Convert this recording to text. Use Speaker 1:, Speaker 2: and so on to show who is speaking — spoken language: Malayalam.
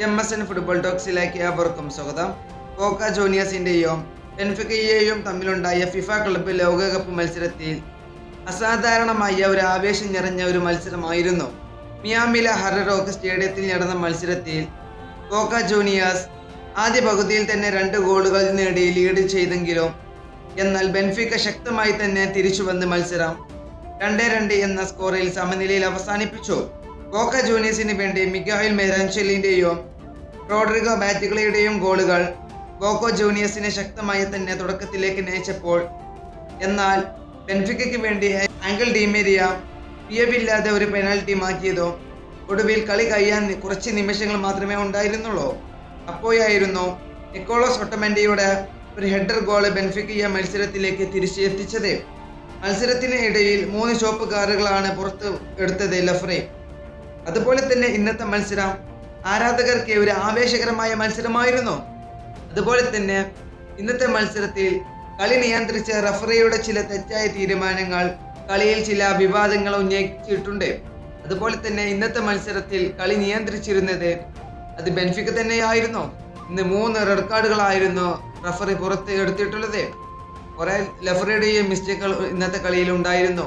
Speaker 1: എം എസ് എൻ ഫുട്ബോൾ ടോക്സിലേക്ക് ഏവർക്കും സ്വാഗതം. കോക്ക ജൂനിയേഴ്സിന്റെയും ബെൻഫിക്കയെയും തമ്മിലുണ്ടായ ഫിഫ ക്ലബ്ബ് ലോകകപ്പ് മത്സരത്തിൽ അസാധാരണമായ ഒരു ആവേശം നിറഞ്ഞ ഒരു മത്സരമായിരുന്നു. മിയാമിലെ ഹററോക്ക് സ്റ്റേഡിയത്തിൽ നടന്ന മത്സരത്തിൽ കോക്ക ജൂനിയേഴ്സ് ആദ്യ പകുതിയിൽ തന്നെ രണ്ട് ഗോളുകൾ നേടി ലീഡ് ചെയ്തെങ്കിലും എന്നാൽ ബെൻഫിക്ക ശക്തമായി തന്നെ തിരിച്ചു വന്ന് മത്സരം രണ്ട് രണ്ട് എന്ന സ്കോറിൽ സമനിലയിൽ അവസാനിപ്പിച്ചു. കോക്ക ജൂനിയേഴ്സിന് വേണ്ടി മിഗായിൽ മെറാൻഷലിന്റെയും റോഡ്രിഗോ ബാറ്റുകളുടെയും ഗോളുകൾ കോക്കോ ജൂനിയേഴ്സിനെ ശക്തമായി തന്നെ തുടക്കത്തിലേക്ക് നയിച്ചപ്പോൾ എന്നാൽ ബെൻഫിക്കയ്ക്ക് വേണ്ടി ആംഗിൾ എഫ് പിയവില്ലാതെ ഒരു പെനാൽറ്റി മാറ്റിയതോ ഒടുവിൽ കളി കഴിയാൻ കുറച്ച് നിമിഷങ്ങൾ മാത്രമേ ഉണ്ടായിരുന്നുള്ളൂ. അപ്പോഴായിരുന്നു നിക്കോളോസ് ഒട്ടമൻഡിയുടെ ഒരു ഹെഡർ ഗോൾ ബെൻഫിക്കിയ മത്സരത്തിലേക്ക് തിരിച്ചെത്തിച്ചത്. മത്സരത്തിന് ഇടയിൽ മൂന്ന് ഷോപ്പ് കാറുകളാണ് പുറത്ത് എടുത്തത് ലഫ്രെ അതുപോലെ തന്നെ ഇന്നത്തെ മത്സരം ആരാധകർക്ക് ഒരു ആവേശകരമായ മത്സരമായിരുന്നു. അതുപോലെ തന്നെ ഇന്നത്തെ മത്സരത്തിൽ കളി നിയന്ത്രിച്ച റഫറിയുടെ ചില തെറ്റായ തീരുമാനങ്ങൾ കളിയിൽ ചില വിവാദങ്ങൾ ഉന്നയിച്ചിട്ടുണ്ട്. അതുപോലെ തന്നെ ഇന്നത്തെ മത്സരത്തിൽ കളി നിയന്ത്രിച്ചിരുന്നത് അത് ബെൻഫിക്ക തന്നെയായിരുന്നു. ഇന്ന് മൂന്ന് റെഡ് കാർഡുകളായിരുന്നു റഫറി പുറത്ത് എടുത്തിട്ടുള്ളത്. കുറെ ലഫറിയുടെയും മിസ്റ്റേക്കുകൾ ഇന്നത്തെ കളിയിൽ ഉണ്ടായിരുന്നു.